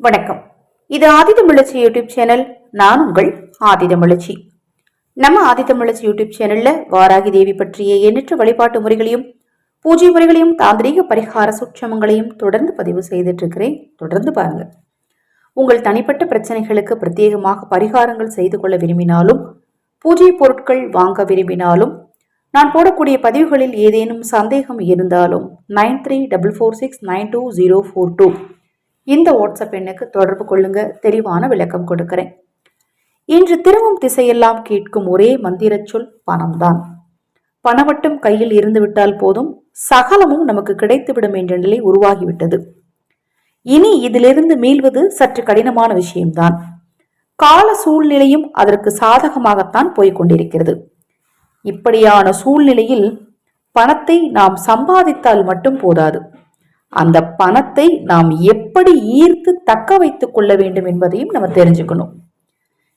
வணக்கம். இது ஆதிதமிழச்சி YouTube channel நான் உங்கள் ஆதிதமிழச்சி நம்ம ஆதிதமிழச்சி யூடியூப் சேனல்ல வாராகி தேவி பற்றிய எண்ணற்ற வழிபாட்டு முறைகளையும் பூஜை முறைகளையும் தாந்திரீக பரிகார சூட்சமங்களையும் தொடர்ந்து பதிவு செய்துட்டு இருக்கிறேன் தொடர்ந்து பாருங்க. உங்கள் தனிப்பட்ட பிரச்சனைகளுக்கு பிரத்யேகமாக பரிகாரங்கள் செய்து கொள்ள விரும்பினாலும் பூஜை பொருட்கள் வாங்க விரும்பினாலும் நான் போடக்கூடிய பதிவுகளில் ஏதேனும் சந்தேகம் இருந்தாலும் nine three double four six nine two zero four two இந்த வாட்ஸ்அப் எண்ணுக்கு தொடர்பு கொள்ளுங்க. தெளிவான விளக்கம் கொடுக்கிறேன். இன்று திரும்பும் திசையெல்லாம் கேட்கும் ஒரே மந்திரச் சொல் பணம்தான். பணம் கையில் இருந்துவிட்டால் போதும் சகலமும் நமக்கு கிடைத்துவிடும் என்ற நிலை உருவாகிவிட்டது. இனி இதிலிருந்து மீள்வது சற்று கடினமான விஷயம்தான். கால சூழ்நிலையும் அதற்கு சாதகமாகத்தான் போய்கொண்டிருக்கிறது இப்படியான சூழ்நிலையில் பணத்தை நாம் சம்பாதித்தால் மட்டும் போதாது. அந்த பணத்தை நாம் எப்படி ஈர்த்து தக்க வைத்துக் கொள்ள வேண்டும் என்பதையும் நம்ம தெரிஞ்சுக்கணும்.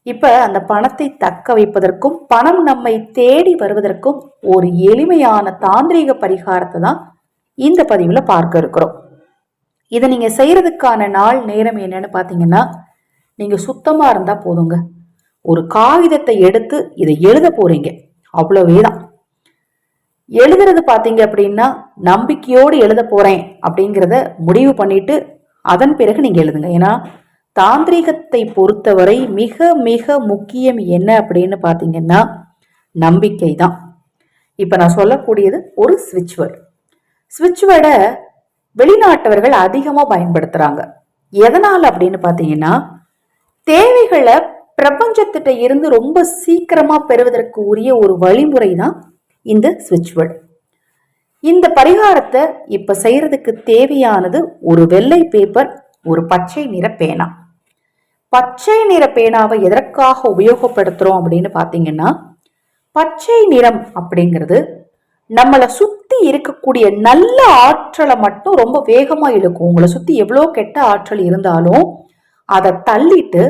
இப்ப அந்த பணத்தை தக்க வைப்பதற்கும் பணம் நம்மை தேடி வருவதற்கும் ஒரு எளிமையான தாந்திரீக பரிகாரத்தை தான் இந்த பதிவுல பார்க்க இருக்கிறோம். இதை நீங்க செய்யறதுக்கான நாள் நேரம் என்னன்னு பாத்தீங்கன்னா நீங்க சுத்தமா இருந்தா போதுங்க. ஒரு காகிதத்தை எடுத்து இதை எழுத போறீங்க. அவ்வளவேதான். எழுதுறது பார்த்தீங்க அப்படின்னா நம்பிக்கையோடு எழுத போறேன் அப்படிங்கிறத முடிவு பண்ணிட்டு அதன் பிறகு நீங்க எழுதுங்க. ஏன்னா தாந்திரிகத்தை பொறுத்தவரை மிக மிக முக்கியம் என்ன அப்படின்னு பார்த்தீங்கன்னா நம்பிக்கை தான். இப்போ நான் சொல்லக்கூடியது ஒரு ஸ்விட்ச் வேர்டு. ஸ்விட்ச் வேர்டை வெளிநாட்டவர்கள் அதிகமாக பயன்படுத்துகிறாங்க எதனால் அப்படின்னு பார்த்தீங்கன்னா தேவைகளை பிரபஞ்சத்திட்ட இருந்து ரொம்ப சீக்கிரமாக பெறுவதற்கு உரிய ஒரு வழிமுறை தான் இந்த ஸ்விட்ச் வேர்டு இந்த பரிகாரத்தை இப்போ செய்கிறதுக்கு தேவையானது ஒரு வெள்ளை பேப்பர் ஒரு பச்சை நிற பேனா. பச்சை நிற பேனாவை எதற்காக உபயோகப்படுத்துகிறோம் அப்படின்னு பார்த்தீங்கன்னா பச்சை நிறம் அப்படிங்கிறது நம்மளை சுற்றி இருக்கக்கூடிய நல்ல ஆற்றலை மட்டும் ரொம்ப வேகமாக இழுக்கும். உங்களை சுற்றி எவ்வளோ கெட்ட ஆற்றல் இருந்தாலும் அதை தள்ளிட்டு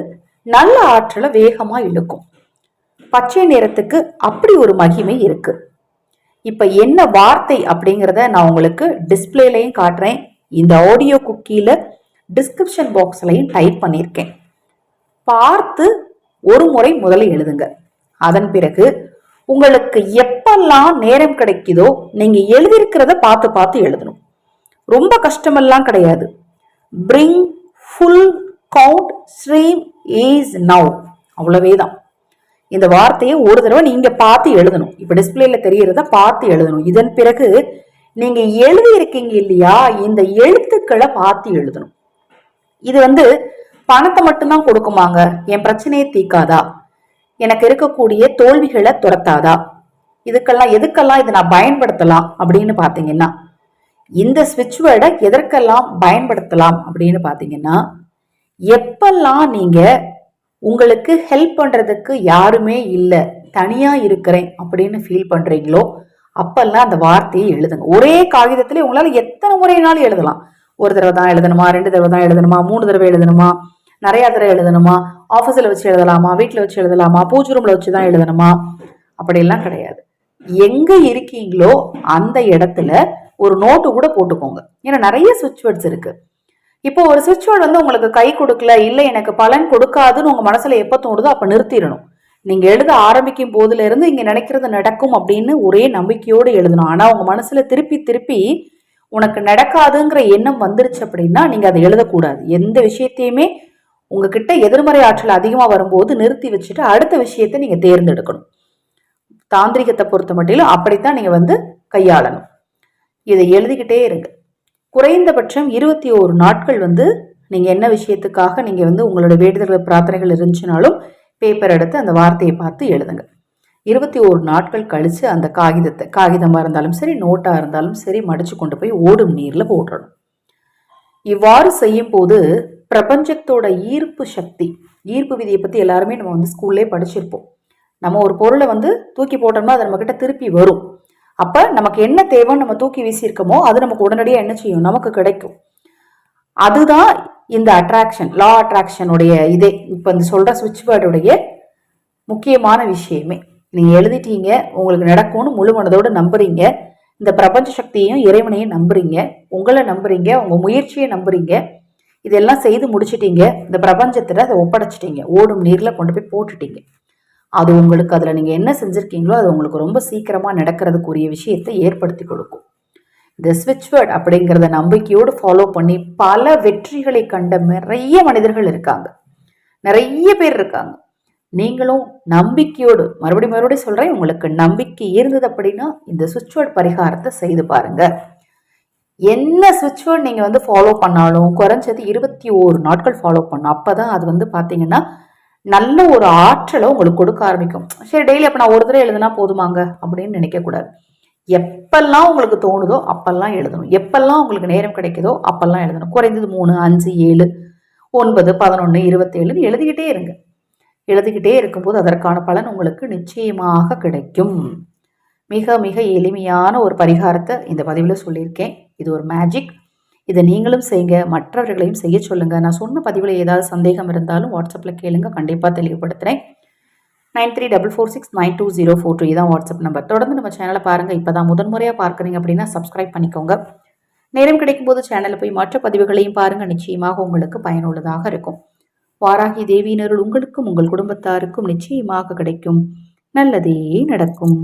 நல்ல ஆற்றலை வேகமாக இழுக்கும். பச்சை நிறத்துக்கு அப்படி ஒரு மகிமை இருக்குது இப்போ என்ன வார்த்தை அப்படிங்கிறத நான் உங்களுக்கு டிஸ்பிளேலையும் காட்டுறேன். இந்த ஆடியோ குக்கியில் டிஸ்கிரிப்ஷன் பாக்ஸ்லையும் டைப் பண்ணியிருக்கேன். பார்த்து ஒரு முறை முதல்ல எழுதுங்க. அதன் பிறகு உங்களுக்கு எப்பெல்லாம் நேரம் கிடைக்குதோ நீங்க எழுதியிருக்கிறத பார்த்து பார்த்து எழுதணும். ரொம்ப கஷ்டமெல்லாம் கிடையாது. Bring full count stream is now அவ்வளவே தான் இந்த வார்த்தையை ஒரு தடவை நீங்க பார்த்து எழுதணும். இப்ப டிஸ்பிளேல தெரியறத பார்த்து எழுதணும். இதன் பிறகு நீங்க எழுதி இருக்கீங்க இல்லையா? இந்த எழுத்துக்களை பார்த்து எழுதணும். இது வந்து பணத்தை மட்டும்தான் கொடுக்குமாங்க. என் பிரச்சனையை தீக்காதா எனக்கு இருக்கக்கூடிய தோல்விகளை துரத்தாதா? இதுக்கெல்லாம் எதுக்கெல்லாம் இதை நான் பயன்படுத்தலாம் அப்படின்னு பார்த்தீங்கன்னா இந்த ஸ்விட்ச் வேர்டை எதற்கெல்லாம் பயன்படுத்தலாம் அப்படின்னு பார்த்தீங்கன்னா எப்பெல்லாம் நீங்கள் உங்களுக்கு ஹெல்ப் பண்ணுறதுக்கு யாருமே இல்லை. தனியாக இருக்கிறேன் அப்படின்னு ஃபீல் பண்ணுறீங்களோ அப்பெல்லாம் அந்த வார்த்தையை எழுதுங்க. ஒரே காகிதத்திலே உங்களால் எத்தனை முறையினாலும் எழுதலாம். ஒரு தடவை தான் எழுதணுமா ரெண்டு தடவை தான் எழுதணுமா மூணு தடவை எழுதணுமா நிறையா தடவை எழுதணுமா ஆஃபீஸில் வச்சு எழுதலாமா வீட்டில் வச்சு எழுதலாமா பூஜை ரூமில் வச்சு தான் எழுதணுமா? அப்படியெல்லாம் கிடையாது. எங்கே இருக்கீங்களோ அந்த இடத்துல ஒரு நோட்டு கூட போட்டுக்கோங்க. ஏன்னா நிறைய சுவிட்ச் வேர்ட்ஸ் இருக்குது இப்போ ஒரு சுவிட்ச் வேர்டு வந்து உங்களுக்கு கை கொடுக்கல இல்லை எனக்கு பலன் கொடுக்காதுன்னு உங்க மனசுல எப்போ தோணுதோ அப்போ நிறுத்திடணும். நீங்க எழுத ஆரம்பிக்கும் போதுல இருந்து இங்க நினைக்கிறது நடக்கும் அப்படின்னு ஒரே நம்பிக்கையோடு எழுதணும். ஆனா உங்க மனசுல திருப்பி திருப்பி உனக்கு நடக்காதுங்கிற எண்ணம் வந்துருச்சு அப்படின்னா நீங்க அதை எழுதக்கூடாது. எந்த விஷயத்தையுமே உங்ககிட்ட எதிர்மறை ஆற்றல் அதிகமாக வரும்போது நிறுத்தி வச்சுட்டு அடுத்த விஷயத்தை நீங்க தேர்ந்தெடுக்கணும். தாந்திரிகத்தை பொறுத்த மட்டிலும் அப்படித்தான் நீங்க வந்து கையாளணும். இதை எழுதிக்கிட்டே இருங்க. குறைந்தபட்சம் இருபத்தி ஓரு நாட்கள் வந்து நீங்கள் என்ன விஷயத்துக்காக நீங்கள் வந்து உங்களோட வேண்டுதல்கள் பிரார்த்தனைகள் இருந்துச்சுனாலும் பேப்பர் எடுத்து அந்த வார்த்தையை பார்த்து எழுதுங்க. இருபத்தி ஓரு நாட்கள் கழித்து அந்த காகிதத்தை காகிதமாக இருந்தாலும் சரி நோட்டாக இருந்தாலும் சரி மடித்து கொண்டு போய் ஓடும் நீரில் போட்டுறணும். இவ்வாறு செய்யும்போது பிரபஞ்சத்தோட ஈர்ப்பு சக்தி ஈர்ப்பு விதியை பற்றி எல்லாருமே நம்ம வந்து ஸ்கூல்லே படிச்சிருப்போம். நம்ம ஒரு பொருளை வந்து தூக்கி போட்டோம்னா அது நம்மக்கிட்ட திருப்பி வரும். அப்போ நமக்கு என்ன தேவைன்னு நம்ம தூக்கி வீசியிருக்கோமோ அது நமக்கு உடனடியாக என்ன செய்யும்? நமக்கு கிடைக்கும். அதுதான் இந்த அட்ராக்ஷன் லா அட்ராக்ஷனுடைய இதே. இப்போ இந்த சொல்கிற சுவிட்ச் பேர்டுடைய முக்கியமான விஷயமே. நீங்கள் எழுதிட்டீங்க உங்களுக்கு நடக்கும்னு முழு மனதோடு நம்புறீங்க. இந்த பிரபஞ்ச சக்தியையும் இறைவனையும் நம்புறீங்க. உங்களை நம்புறீங்க உங்கள் முயற்சியை நம்புறீங்க. இதெல்லாம் செய்து முடிச்சிட்டீங்க. இந்த பிரபஞ்சத்தில் அதை ஒப்படைச்சிட்டீங்க. ஓடும் நீரில் கொண்டு போய் போட்டுட்டீங்க. அது உங்களுக்கு அதில் நீங்கள் என்ன செஞ்சுருக்கீங்களோ அது உங்களுக்கு ரொம்ப சீக்கிரமாக நடக்கிறதுக்குரிய விஷயத்தை ஏற்படுத்தி கொடுக்கும். இந்த ஸ்விட்ச் வேர்ட் அப்படிங்கிறத நம்பிக்கையோடு ஃபாலோ பண்ணி பல வெற்றிகளை கண்ட நிறைய மனிதர்கள் இருக்காங்க. நிறைய பேர் இருக்காங்க. நீங்களும் நம்பிக்கையோடு மறுபடியும் மறுபடியும் சொல்கிறேன் உங்களுக்கு நம்பிக்கை இருந்தது அப்படின்னா இந்த சுவிட்ச் வேர்ட் பரிகாரத்தை செய்து பாருங்கள் என்ன சுவிட்ச் வேர்ட் நீங்கள் வந்து ஃபாலோ பண்ணாலும் குறைஞ்சது இருபத்தி ஓரு நாட்கள் ஃபாலோ பண்ணும் அப்போ தான் அது வந்து பார்த்தீங்கன்னா நல்ல ஒரு ஆற்றலை உங்களுக்கு கொடுக்க ஆரம்பிக்கும். சரி டெய்லி அப்போ நான் ஒரு தடவை எழுதுனா போதுமாங்க? அப்படின்னு நினைக்கக்கூடாது. எப்பெல்லாம் உங்களுக்கு தோணுதோ அப்பெல்லாம் எழுதணும். எப்பெல்லாம் உங்களுக்கு நேரம் கிடைக்குதோ அப்பெல்லாம் எழுதணும். குறைந்தது மூணு அஞ்சு ஏழு ஒன்பது பதினொன்று இருபத்தேழுன்னு எழுதிக்கிட்டே இருங்க. எழுதிக்கிட்டே இருக்கும்போது அதற்கான பலன் உங்களுக்கு நிச்சயமாக கிடைக்கும். மிக மிக எளிமையான ஒரு பரிகாரத்தை இந்த பதிவில் சொல்லியிருக்கேன். இது ஒரு மேஜிக் இதை நீங்களும் செய்யுங்க மற்றவர்களையும் செய்ய சொல்லுங்கள் நான் சொன்ன பதிவில் ஏதாவது சந்தேகம் இருந்தாலும் வாட்ஸ்அப்பில் கேளுங்க. கண்டிப்பாக தெளிவுபடுத்துகிறேன் nine three double four six nine two zero four two இதான் வாட்ஸ்அப் நம்பர் தொடர்ந்து நம்ம சேனலை பாருங்கள் இப்போ தான் முதன்முறையாக பார்க்குறீங்க அப்படின்னா சப்ஸ்கிரைப் பண்ணிக்கோங்க. நேரம் கிடைக்கும் போது சேனலில் போய் மற்ற பதிவுகளையும் பாருங்கள் நிச்சயமாக உங்களுக்கு பயனுள்ளதாக இருக்கும். வாராகி தேவியினருள் உங்களுக்கும் உங்கள் குடும்பத்தாருக்கும் நிச்சயமாக கிடைக்கும். நல்லதே நடக்கும்.